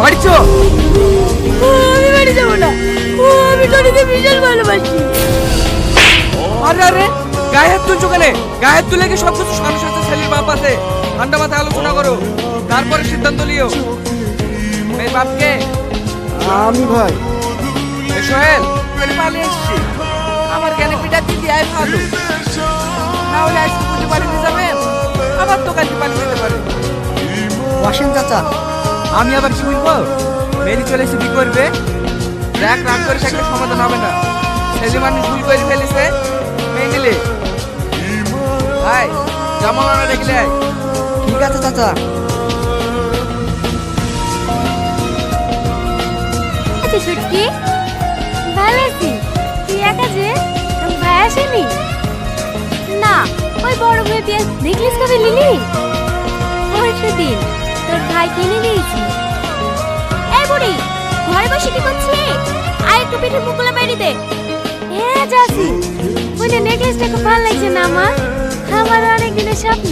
বাড়ি চ আমি বাড়ি যাব না। ও আমি টনিকে ভীষণ ভালোবাসি। আরে আরে গায়ে হাত তুলছো কেন? গায়ে হাত তুলে কি সব কিছু মানুষ আছে ছেলের বাপ আছে? ঠান্ডা মাথায় আলোচনা করো। তারপরে সিদ্ধান্ত লিও মেয়ের বাপকে। আমি ভাই। এ সোহেল তুই পালিয়ে এসছি আমার জ্ঞানে পিঠা দিদি আয় ভালো। না হলে আজকে পুজো বাড়িতে যাবেন আবার তো কালকে পালিয়ে যেতে পারে। বসেন চাচা আমি আবার কি বলব? মেরি চলে এসে কি করবে? দেখ, রাগ করে থাকলে সমাধান হবে না। ছেলে মানুষ ভুল করে ফেলেছে মেয়ে নিলে। ভাই জামা মানা আয় ঠিক আছে, চাচা। আচ্ছা ছুটকি ভালো আছি। তুই একা যে? ভাই আসেনি। না, ওই বড় ভাই দিয়ে নেকলেস কবে নিলি দিয়েছি এই বুড়ি, ঘরে বসে কি করছিস আয় একটু পিঠে মুকুলা বাইরে দে। হ্যাঁ যাচ্ছি ওই নেকলেসটা খুব ভালো লাগছে না আমার আমার অনেক দিনের স্বপ্ন